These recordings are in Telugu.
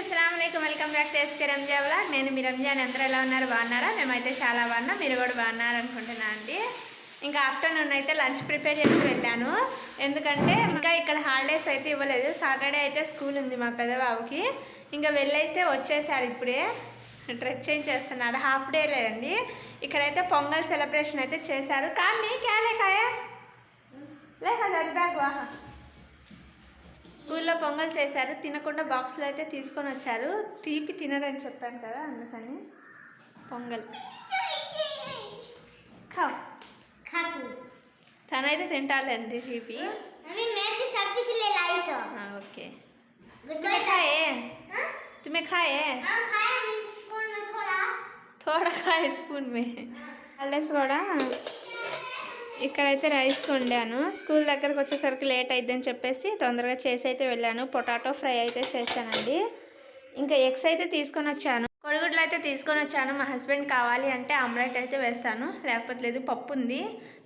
అస్సలం welcome back to SK Ranja vlog. నేను మీ రంజాన్. అందరూ ఎలా ఉన్నారు? బాగున్నారా? మేమైతే చాలా బాగున్నాం. మీరు కూడా బాగున్నారు అనుకుంటున్నా అండి. ఇంకా ఆఫ్టర్నూన్ అయితే లంచ్ ప్రిపేర్ చేసి వెళ్ళాను. ఎందుకంటే ఇంకా ఇక్కడ హాలిడేస్ అయితే ఇవ్వలేదు. సాటర్డే అయితే స్కూల్ ఉంది మా పెద్దబాబుకి ఇంకా వెళ్ళైతే వచ్చేసాడు ఇప్పుడే. డ్రెస్ చేంజ్ చేస్తున్నాడు. హాఫ్ డే లేదండి. ఇక్కడైతే పొంగల్ సెలబ్రేషన్ అయితే చేశారు. కానీ క్యాలే కాయ లేక బ్యాగ్ వాహా స్కూల్లో పొంగల్ చేశారు తినకుండా బాక్స్లో అయితే తీసుకొని వచ్చారు తీపి తినరని చెప్పాను కదా అందుకని పొంగల్ ఖావ్ खातू తనైతే తింటాలండి తీపి अभी मैं तो सफी के लिए लाई तो ఆ, ఓకే गुड తుమే ఖాయే हाँ తుమే ఖాయే हाँ खाया मैंने स्कूल में थोड़ा थोड़ा ఖాయే స్పూన్ మే హాలిడేస్ కూడా ఇక్కడైతే రైస్ వండాను. స్కూల్ దగ్గరకు వచ్చేసరికి లేట్ అయిద్దని చెప్పేసి తొందరగా చేసి అయితే వెళ్ళాను. పొటాటో ఫ్రై అయితే చేశానండి. ఇంకా ఎగ్స్ అయితే తీసుకొని వచ్చాను. కొడుగుడ్లు అయితే తీసుకొని వచ్చాను. మా హస్బెండ్ కావాలి అంటే ఆమ్లెట్ అయితే వేస్తాను. లేకపోతే లేదు పప్పు ఉంది.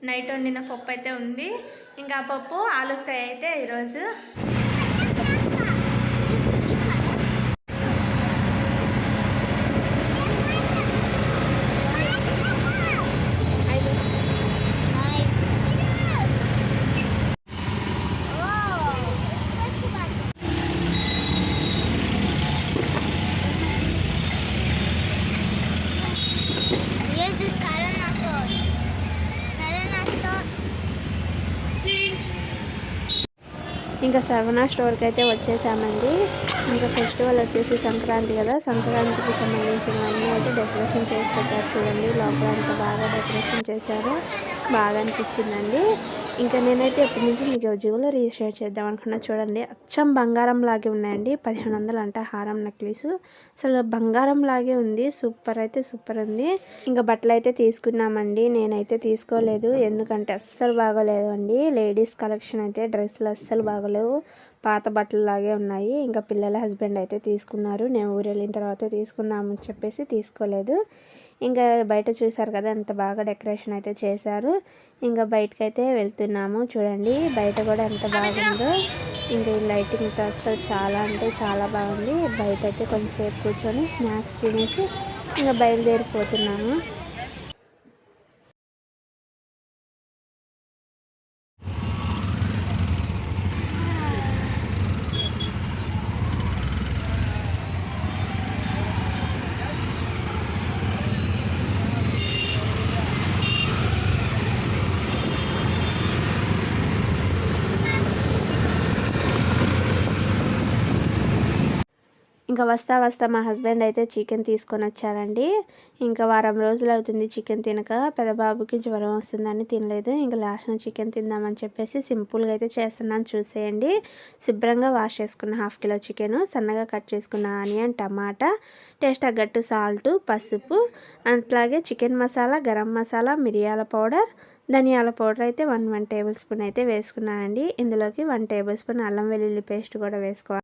నైట్ వండిన పప్పు అయితే ఉంది. ఇంకా ఆ పప్పు ఆలు ఫ్రై అయితే ఈరోజు ఇంకా సవనా స్టోర్కి అయితే వచ్చేసామండి. ఇంకా ఫెస్టివల్ వచ్చేసి సంక్రాంతి కదా. సంక్రాంతికి సంబంధించినవన్నీ అయితే డెకరేషన్ చేసి పెట్టారు చూడండి. లోపల అంతా బాగా డెకరేషన్ చేశారు. బాగా అనిపించిందండి. ఇంకా నేనైతే ఎప్పటి నుంచి మీకు జ్యువెలరీ షేర్ చేద్దాం అనుకున్నా. చూడండి అచ్చం బంగారం లాగే ఉన్నాయండి. పదిహేను వందలు అంట హారం నెక్లెస్. అసలు బంగారం లాగే ఉంది. సూపర్ అయితే సూపర్ ఉంది. ఇంకా బట్టలు అయితే తీసుకున్నామండి. నేనైతే తీసుకోలేదు. ఎందుకంటే అస్సలు బాగోలేదు అండి. లేడీస్ కలెక్షన్ అయితే డ్రెస్సులు అస్సలు బాగోలేవు. పాత బట్టలు లాగే ఉన్నాయి. ఇంకా పిల్లల హస్బెండ్ అయితే తీసుకున్నారు. నేను ఊరు వెళ్ళిన తర్వాత తీసుకుందామని చెప్పేసి తీసుకోలేదు. ఇంకా బయట చూసారు కదా ఎంత బాగా డెకరేషన్ అయితే చేశారు. ఇంకా బయటకైతే వెళ్తున్నాము చూడండి. బయట కూడా ఎంత బాగుందో. ఇంకా ఈ లైటింగ్ అసలు చాలా అంటే చాలా బాగుంది. బయట అయితే కొంచెంసేపు కూర్చొని స్నాక్స్ తినేసి ఇంకా బయలుదేరిపోతున్నాము. ఇంకా వస్తా వస్తా మా హస్బెండ్ అయితే చికెన్ తీసుకొని వచ్చారండి. ఇంకా వారం రోజులు అవుతుంది చికెన్ తినక. పెద్ద బాబుకి జ్వరం వస్తుందని తినలేదు. ఇంకా లాస్ట్న చికెన్ తిందామని చెప్పేసి సింపుల్గా అయితే చేస్తున్నాను. చూసేయండి. శుభ్రంగా వాష్ చేసుకున్న హాఫ్ కిలో చికెన్ సన్నగా కట్ చేసుకున్న ఆనియన్ టమాటా టేస్ట్ తగ్గట్టు సాల్ట్ పసుపు అట్లాగే చికెన్ మసాలా గరం మసాలా మిరియాల పౌడర్ ధనియాల పౌడర్ అయితే వన్ వన్ టేబుల్ స్పూన్ అయితే వేసుకున్నానండి. ఇందులోకి వన్ టేబుల్ స్పూన్ అల్లం వెల్లుల్లి పేస్ట్ కూడా వేసుకోవాలి.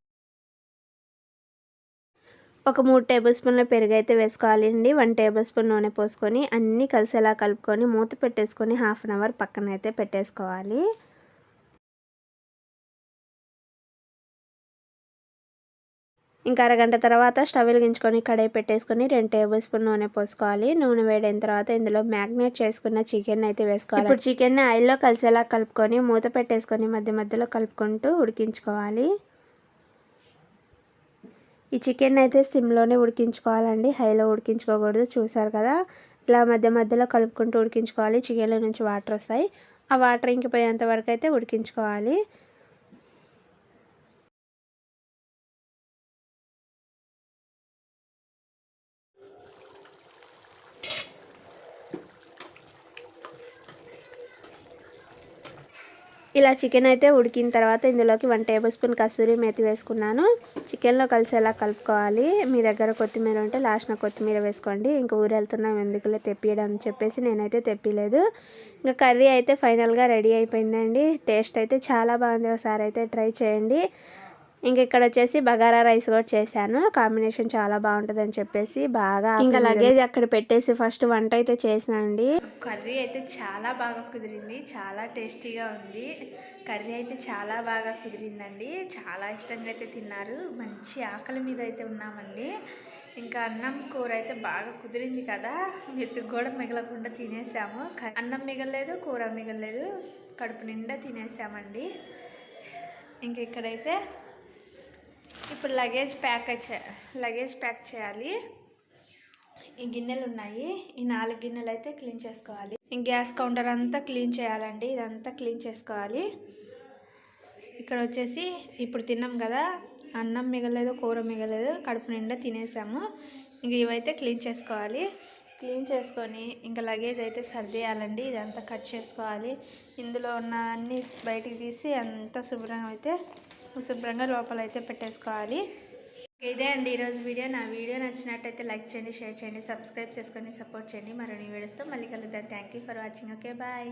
ఒక మూడు టేబుల్ స్పూన్ల పెరుగు అయితే వేసుకోవాలండి. వన్ టేబుల్ స్పూన్ నూనె పోసుకొని అన్నీ కలిసేలా కలుపుకొని మూత పెట్టేసుకొని హాఫ్ అన్ అవర్ పక్కన అయితే పెట్టేసుకోవాలి. ఇంకా అరగంట తర్వాత స్టవ్ వెలిగించుకొని కడాయి పెట్టేసుకొని రెండు టేబుల్ స్పూన్ నూనె పోసుకోవాలి. నూనె వేడైన తర్వాత ఇందులో మ్యాగ్నేట్ చేసుకున్న చికెన్ అయితే వేసుకోవాలి. ఇప్పుడు చికెన్ ఆయిల్లో కలిసేలా కలుపుకొని మూత పెట్టేసుకొని మధ్య మధ్యలో కలుపుకుంటూ ఉడికించుకోవాలి. ఈ చికెన్ అయితే సిమ్లోనే ఉడికించుకోవాలండి. హైలో ఉడికించుకోకూడదు. చూసారు కదా? ఇలా మధ్య మధ్యలో కలుపుకుంటూ ఉడికించుకోవాలి. చికెన్లో నుంచి వాటర్ వస్తాయి. ఆ వాటర్ ఇంకిపోయేంత వరకు అయితే ఉడికించుకోవాలి. ఇలా చికెన్ అయితే ఉడికిన తర్వాత ఇందులోకి వన్ టేబుల్ స్పూన్ కస్తూరి మేతి వేసుకున్నాను. చికెన్లో కలిసేలా కలుపుకోవాలి. మీ దగ్గర కొత్తిమీర ఉంటే లాస్ట్న కొత్తిమీర వేసుకోండి. ఇంకా ఊరెళ్తున్నాం ఎందుకులే తెప్పియడం అని చెప్పేసి నేనైతే తెప్పిలేదు. ఇంకా కర్రీ అయితే ఫైనల్గా రెడీ అయిపోయిందండి. టేస్ట్ అయితే చాలా బాగుంది. ఒకసారి అయితే ట్రై చేయండి. ఇంక ఇక్కడ వచ్చేసి బగారా రైస్ కూడా చేశాను. కాంబినేషన్ చాలా బాగుంటుంది అని చెప్పేసి బాగా ఇంకా లగేజ్ అక్కడ పెట్టేసి ఫస్ట్ వంట అయితే చేసానండి. కర్రీ అయితే చాలా బాగా కుదిరింది. చాలా టేస్టీగా ఉంది. కర్రీ అయితే చాలా బాగా కుదిరిందండి. చాలా ఇష్టంగా అయితే తిన్నారు. మంచి ఆకలి మీద అయితే ఉన్నామండి. ఇంకా అన్నం కూర అయితే బాగా కుదిరింది కదా. మెతుకు కూడా మిగలకుండా తినేసాము. అన్నం మిగలలేదు కూర మిగలలేదు. కడుపు నిండా తినేసామండి. ఇంక ఇక్కడైతే ఇప్పుడు లగేజ్ ప్యాక్ లగేజ్ ప్యాక్ చేయాలి. ఈ గిన్నెలు ఉన్నాయి. ఈ నాలుగు గిన్నెలు అయితే క్లీన్ చేసుకోవాలి. ఈ గ్యాస్ కౌంటర్ అంతా క్లీన్ చేయాలండి. ఇదంతా క్లీన్ చేసుకోవాలి. ఇక్కడ వచ్చేసి ఇప్పుడు తిన్నాం కదా. అన్నం మిగలేదు కూర మిగలేదు కడుపు నిండా తినేసాము. ఇంక ఇవైతే క్లీన్ చేసుకోవాలి. క్లీన్ చేసుకొని ఇంకా లగేజ్ అయితే సర్దేయాలండి. ఇదంతా కట్ చేసుకోవాలి. ఇందులో ఉన్న అన్ని బయటికి తీసి అంతా శుభ్రంగా అయితే శుభ్రంగా లోపల అయితే పెట్టేసుకోవాలి. ఇదే అండి ఈరోజు వీడియో. నా వీడియో నచ్చినట్టయితే లైక్ చేయండి షేర్ చేయండి సబ్స్క్రైబ్ చేసుకొని సపోర్ట్ చేయండి. మరో వీడియోస్తో మళ్ళీ కలుద్దాం. Thank you for watching. Okay bye.